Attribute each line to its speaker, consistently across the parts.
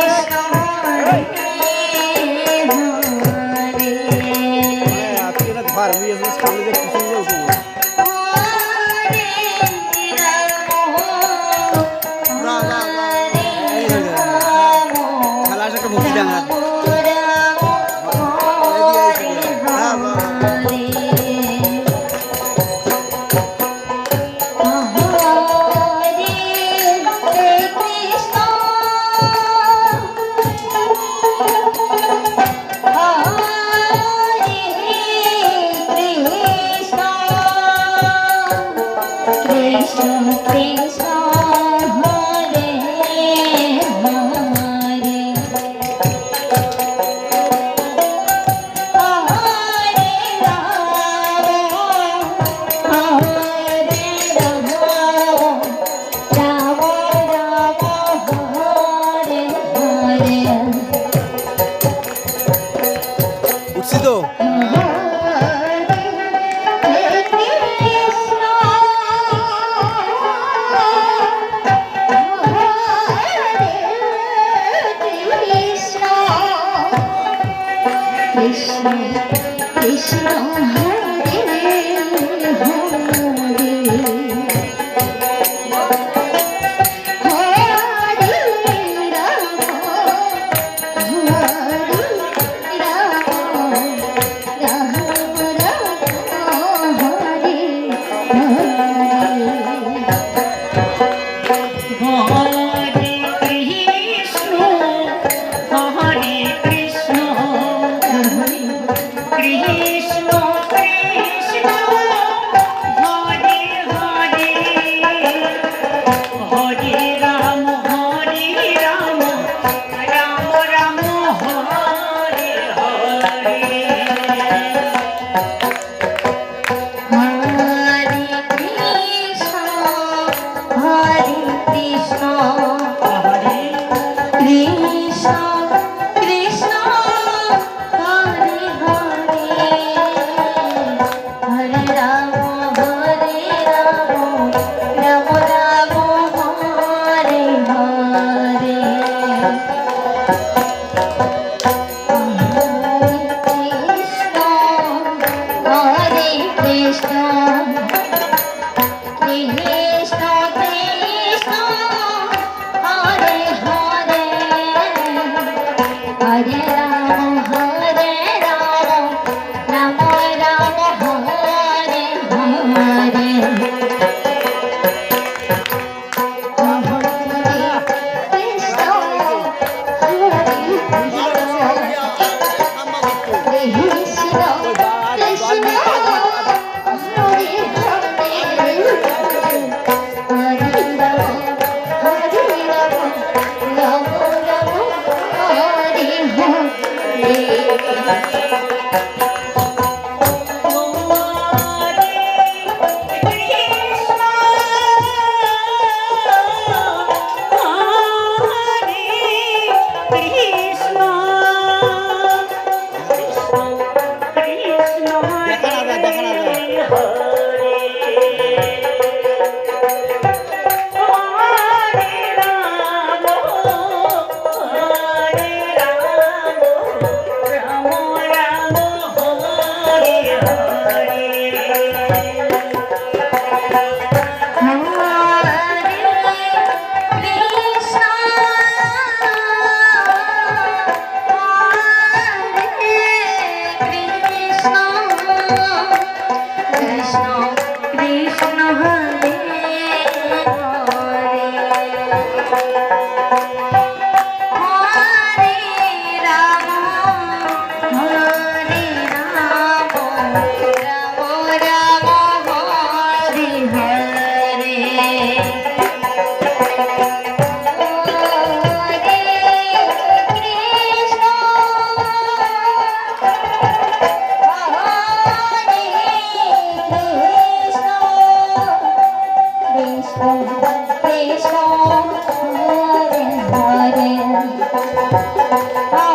Speaker 1: Krishna
Speaker 2: to things
Speaker 1: Krishna Krishna Música Amén. Ah!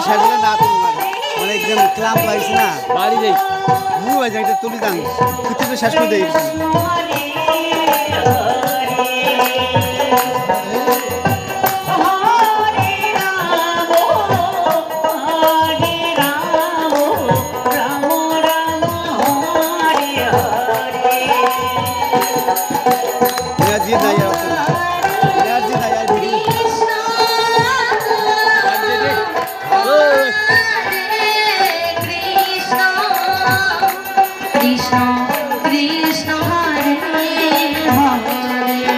Speaker 2: শাড়িটা না তোমার মানে একদম ক্লাম পাইছ না বাড়ি যাই। মু যাই তুলি যান কিছু শেষ করে দেয়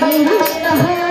Speaker 3: কৃষ্ণ